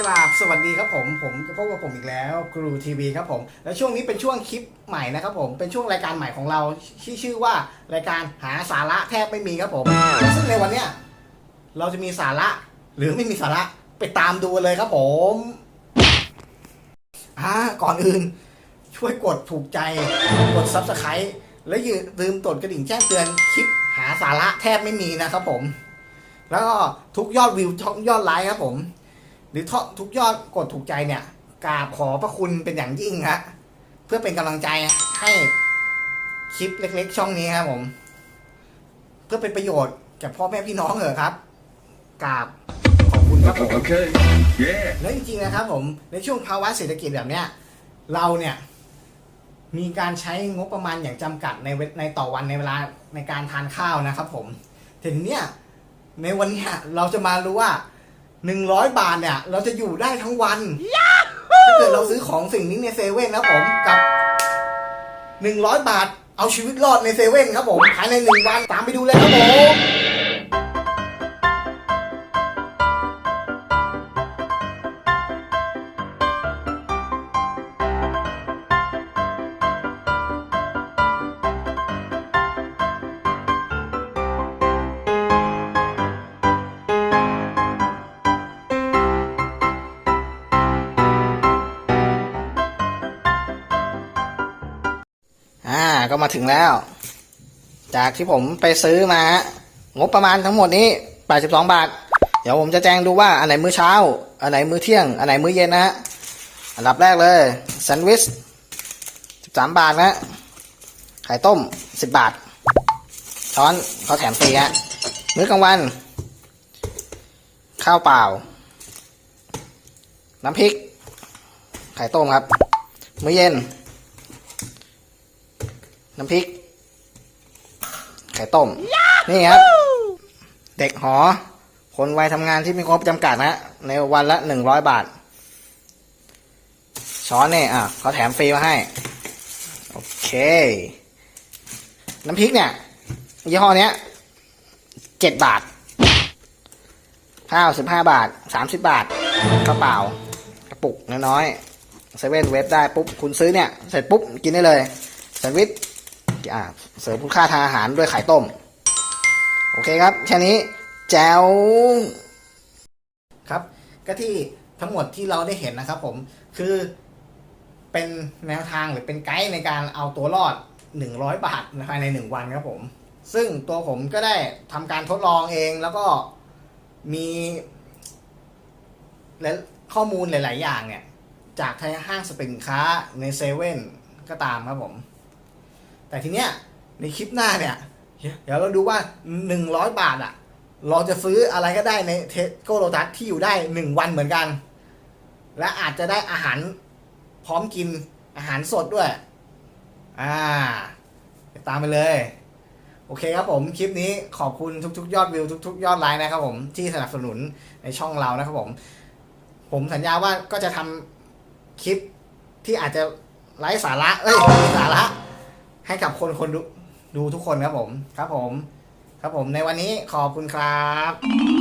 กราบสวัสดีครับผมผมพบกับผมอีกแล้วครูทีวีครับผมแล้วช่วงนี้เป็นช่วงคลิปใหม่นะครับผมเป็นช่วงรายการใหม่ของเราที่ชื่อว่ารายการหาสาระแทบไม่มีครับผมซึ่งในวันเนี้ยเราจะมีสาระหรือไม่มีสาระไปตามดูเลยครับผมอ่าก่อนอื่น ช่วยกดถูกใจกด subscribe และอย่าลืมกดกระดิ่งแจ้งเตือนคลิปหาสาระแทบไม่มีนะครับผม แล้วก็ทุกยอดวิวทุกยอดไลค์ครับผม หรือทุกยอดกดถูกใจเนี่ยกราบขอพระคุณเป็นอย่างยิ่งฮะเพื่อเป็นกำลังใจให้คลิปเล็ก ๆ ช่องนี้ครับผม เพื่อเป็นประโยชน์แก่พ่อแม่พี่น้องเหอะครับกราบขอบคุณครับผม Okay. Yeah. แล้วจริงๆนะครับผมในช่วงภาวะเศรษฐกิจแบบเนี้ยเราเนี่ยมีการใช้งบประมาณอย่างจำกัดในเวในต่อวันในเวลาในการทานข้าวนะครับผมทีนี้เนี่ยในวันเนี้ยเราจะมารู้ว่า หนึ่งร้อยบาทเนี่ย เราจะอยู่ได้ทั้งวันถ้าเกิดเราซื้อของสิ่งนี้ในเซเว่นนะครับผมกับหนึ่งร้อยบาท เอาชีวิตรอดในเซเว่นครับผมภายในหนึ่งวันตามไปดูเลยครับผม ก็มาถึงแล้ว จากที่ผมไปซื้อมาฮะงบประมาณทั้งหมดนี้ 82 บาท เดี๋ยวผมจะแจ้งดูว่าอันไหนมื้อเช้า อันไหนมื้อเที่ยง อันไหนมื้อเย็นนะฮะ อันดับแรกเลยแซนด์วิช 13 บาทนะ ไข่ต้ม 10 บาท ช้อนเขาแถมฟรีฮะ มื้อกลางวัน ข้าวเปล่า น้ำพริก ไข่ต้มครับ มื้อเย็น น้ำพริก ไข่ต้ม นี่ครับ เด็กหอ คนวัยทำงานที่มีงบจำกัดนะในวันละหนึ่งร้อยบาท ช้อนนี่อะเขาแถมฟรีมาให้ โอเค น้ำพริกเนี่ย ยี่ห้อเนี้ยเจ็ดบาทข้าวสิบห้าบาทสามสิบบาทกระเป๋ากระปุกน้อยๆเซเว่นเว็บได้ปุ๊บ คุณซื้อเนี่ย เสร็จปุ๊บ กินได้เลยแซนด์วิช อ่าเสริมคุณค่าทางอาหารด้วยไข่ต้ม โอเคครับ แค่นี้แจ๋วครับ ก็ที่ทั้งหมดที่เราได้เห็นนะครับ ผมคือเป็นแนวทางหรือเป็นไกด์ในการเอาตัวรอด 100 บาทภายใน 1 วันครับผม ซึ่งตัวผมก็ได้ทำการทดลองเองแล้วก็มีและข้อมูลหลาย ๆ อย่างเนี่ย จากทางห้างสรรพสินค้าในเซเว่นก็ตามครับผม แต่ทีเนี้ยในคลิปหน้าเนี่ยเดี๋ยวเราดูว่า 100 บาทอะเราจะซื้ออะไรก็ได้ในเทสโก้โ t ตัสที่อยู่ได้ 1 วันเหมือนกัน และอาจจะได้อาหารพร้อมกินอาหารสดด้วย อ่าไปตามไปเลย โอเคครับผมคลิปนี้ขอบคุณทุกๆ ยอดวิวทุก ๆ ยอดไลค์นะครับผมที่สนับสนุนในช่องเรานะครับผม ผมสัญญาว่าก็จะทำคลิปที่อาจจะไร้สาระ เอ้ยมีสาระ ให้กับคนคนดูดูทุกคนครับผม ครับผม ครับผมในวันนี้ขอบคุณครับ